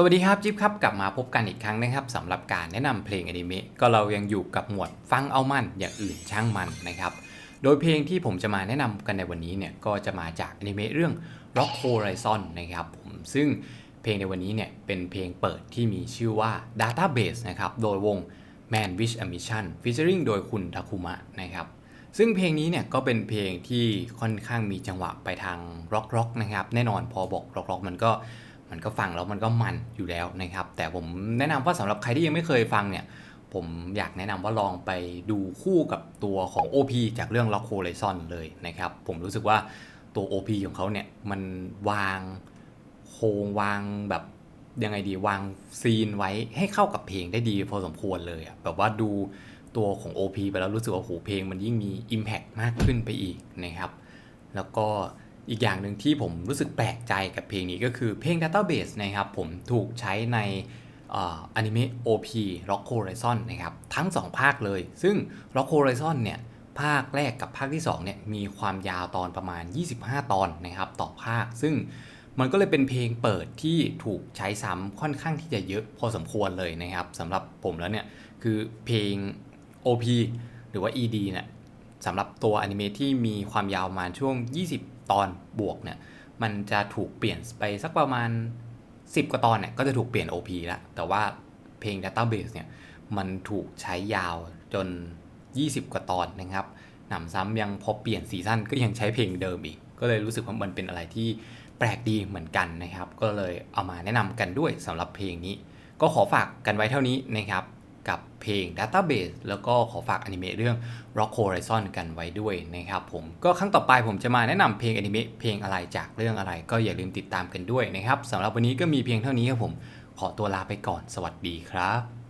สวัสดีครับจิ๊บครับกลับมาพบกันอีกครั้งนะครับสำหรับการแนะนำเพลงอนิเมะก็เรายังอยู่กับหมวดฟังเอามันอย่างอื่นช่างมันนะครับ โดยเพลงที่ผมจะมาแนะนำกันในวันนี้เนี่ยก็จะมาจากอนิเมะเรื่อง Rock Horizon นะครับผมซึ่งเพลงในวันนี้เนี่ยเป็นเพลงเปิดที่มีชื่อว่า Database นะครับโดยวง Man Wish a Mission featuring โดยคุณทาคุมะนะครับซึ่งเพลงนี้เนี่ยก็เป็นเพลงที่ค่อนข้างมีจังหวะไปทางร็อกร็อกนะครับแน่นอนพอบอกร็อกร็อกมันก็ มันก็ฟังแล้วมันก็มันอยู่แล้วนะครับ แต่ผมแนะนำว่าสำหรับใครที่ยังไม่เคยฟังเนี่ย ผมอยากแนะนำว่าลองไปดูคู่กับตัวของ OP จากเรื่อง Rock Horizon เลยนะครับ ผมรู้สึกว่าตัว OP ของเขาเนี่ยมันวางโครงวางแบบยังไงดีวางซีนไว้ให้เข้ากับเพลงได้ดีพอสมควรเลยอะแบบว่าดูตัวของ OP ไปแล้วรู้สึกว่าโหเพลงมันยิ่งมี Impact มากขึ้นไปอีกนะครับ แล้วก็ อีกอย่างหนึ่งที่ผมรู้สึกแปลกใจกับเพลงนี้ก็คือเพลง Database นะครับ ผมถูกใช้ในอนิเมะ OP Rock Horizon นะครับ ทั้ง 2 ภาคเลย ซึ่ง Rock Horizon เนี่ย ภาคแรกกับภาคที่2เนี่ย มีความยาวตอนประมาณ 25 ตอนนะครับ ต่อภาค ซึ่งมันก็เลยเป็นเพลงเปิดที่ถูกใช้ซ้ำค่อนข้างที่จะเยอะพอสมควรเลยนะครับสำหรับผมแล้วเนี่ย คือเพลง OP หรือว่า ED เนี่ยสำหรับตัวอนิเมะที่มีความยาวประมาณช่วง 20 ตอนบวกเนี่ยมันจะถูกเปลี่ยนไปสักประมาณ 10 กว่าตอนเนี่ยก็จะถูกเปลี่ยน OP แล้วแต่ว่าเพลง Database เนี่ยมันถูกใช้ยาวจน 20 กว่าตอนนะครับหนำซ้ำยังพอเปลี่ยนซีซั่นก็ยังใช้เพลงเดิมอีก ก็เลยรู้สึกว่ามันเป็นอะไรที่แปลกดีเหมือนกันนะครับ ก็เลยเอามาแนะนำกันด้วยสำหรับเพลงนี้ ก็ขอฝากกันไว้เท่านี้นะครับ กับเพลง Database แล้วก็ขอฝากอนิเมะเรื่อง Rock Horizon กันไว้ด้วยนะครับผมก็ครั้งต่อไปผมจะมาแนะนำเพลงอนิเมะเพลงอะไรจากเรื่องอะไร ก็อย่าลืมติดตามกันด้วยนะครับสำหรับวันนี้ก็มีเพียงเท่านี้ครับผม ขอตัวลาไปก่อนสวัสดีครับ